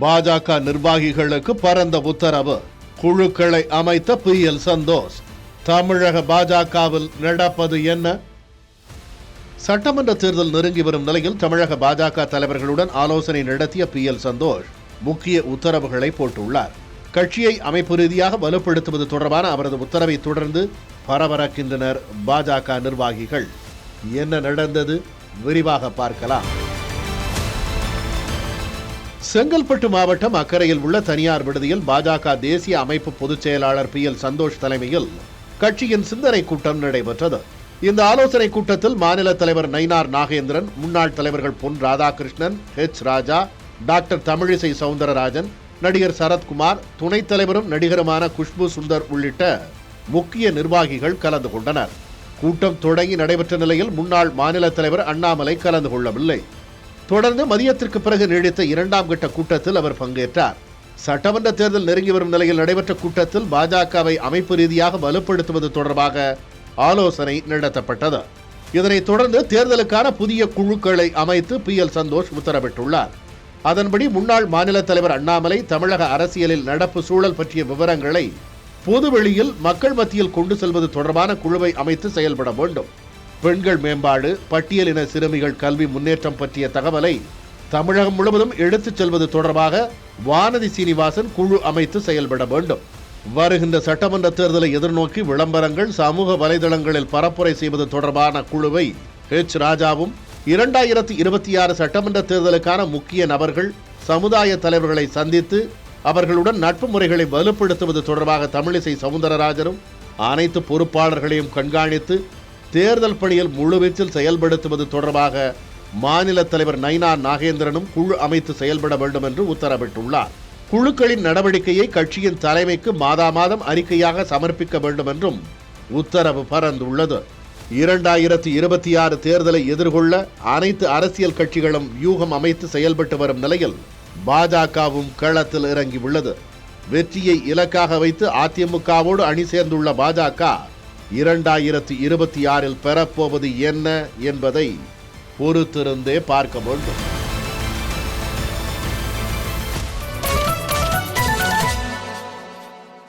பாஜக நிர்வாகிகளுக்கு பரந்த உத்தரவு. குழுக்களை அமைத்த பி. எல். சந்தோஷ். தமிழக பாஜகவில் நடப்பது என்ன? சட்டமன்ற தேர்தல் நெருங்கி வரும் நிலையில் தமிழக பாஜக தலைவர்களுடன் ஆலோசனை நடத்திய பி. எல். சந்தோஷ் முக்கிய உத்தரவுகளை போட்டுள்ளார். கட்சியை அமைப்பு ரீதியாக வலுப்படுத்துவது தொடர்பான அவரது உத்தரவை தொடர்ந்து பரபரக்கின்றனர் பாஜக நிர்வாகிகள். என்ன நடந்தது? விரிவாக பார்க்கலாம். செங்கல்பட்டு மாவட்டம் அக்கரையில் உள்ள தனியார் விடுதியில் பாஜக தேசிய அமைப்பு பொதுச் செயலாளர் பி எல் சந்தோஷ் தலைமையில் கட்சியின் சிந்தனை கூட்டம் நடைபெற்றது. இந்த ஆலோசனை கூட்டத்தில் மாநில தலைவர் நயினார் நாகேந்திரன் முன்னாள் தலைவர்கள் பொன் ராதாகிருஷ்ணன் ஹெச் ராஜா டாக்டர் தமிழிசை சவுந்தரராஜன் நடிகர் சரத்குமார் துணைத் தலைவரும் நடிகருமான குஷ்பு சுந்தர் உள்ளிட்ட முக்கிய நிர்வாகிகள் கலந்து கொண்டனர். கூட்டம் தொடங்கி நடைபெற்ற நிலையில் முன்னாள் மாநில தலைவர் அண்ணாமலை கலந்து கொள்ளவில்லை. தொடர்ந்து மதியத்திற்கு பிறகு நீடித்த இரண்டாம் கட்ட கூட்டத்தில் அவர் பங்கேற்றார். சட்டமன்ற தேர்தல் நெருங்கி வரும் நிலையில் நடைபெற்ற கூட்டத்தில் பாஜகவை அமைப்பு ரீதியாக வலுப்படுத்துவது தொடர்பாக ஆலோசனை நடத்தப்பட்டது. இதனைத் தொடர்ந்து தேர்தலுக்கான புதிய குழுக்களை அமைத்து பி எல் சந்தோஷ் உத்தரவிட்டுள்ளார். அதன்படி முன்னாள் மாநில தலைவர் அண்ணாமலை தமிழக அரசியலில் நடப்பு சூழல் பற்றிய விவரங்களை பொதுவெளியில் மக்கள் மத்தியில் கொண்டு செல்வது தொடர்பான குழுவை அமைத்து செயல்பட வேண்டும். பெண்கள் மேம்பாடு பட்டியலின சிறுமிகள் கல்வி முன்னேற்றம் பற்றிய தகவலை தமிழகம் முழுவதும் எடுத்துச் செல்வது தொடர்பாக வானதி சீனிவாசன் குழு அமைத்து செயல்பட வேண்டும். வருகின்ற சட்டமன்ற தேர்தலை எதிர்நோக்கி விளம்பரங்கள் சமூக வலைதளங்களில் பரப்புரை செய்வது தொடர்பான குழுவை ஹெச் ராஜாவும் இரண்டாயிரத்தி இருபத்தி ஆறு சட்டமன்ற தேர்தலுக்கான முக்கிய நபர்கள் சமுதாய தலைவர்களை சந்தித்து அவர்களுடன் நட்பு முறைகளை வலுப்படுத்துவது தொடர்பாக தமிழிசை சவுந்தரராஜனும் அனைத்து பொறுப்பாளர்களையும் கண்காணித்து தேர்தல் பணியில் முழுவீச்சில் செயல்படுத்துவது தொடர்பாக மாநில தலைவர் நைனா நாகேந்திரனும் குழு அமைத்து செயல்பட வேண்டும் என்று உத்தரவிட்டுள்ளார். குழுக்களின் நடவடிக்கையை கட்சியின் தலைமைக்கு மாதா மாதம் அறிக்கையாக சமர்ப்பிக்க வேண்டும் என்றும் உத்தரவு பறந்துள்ளது இரண்டாயிரத்தி இருபத்தி ஆறு தேர்தலை எதிர்கொள்ள அனைத்து அரசியல் கட்சிகளும் வியூகம் அமைத்து செயல்பட்டு வரும் நிலையில் பாஜகவும் களத்தில் இறங்கியுள்ளது. வெற்றியை இலக்காக வைத்து அதிமுகவோடு அணி சேர்ந்துள்ள பாஜக இரண்டாயிரத்தி இருபத்தி ஆறில் பெறப்போவது என்ன என்பதை பொறுத்திருந்தே பார்க்க வேண்டும்.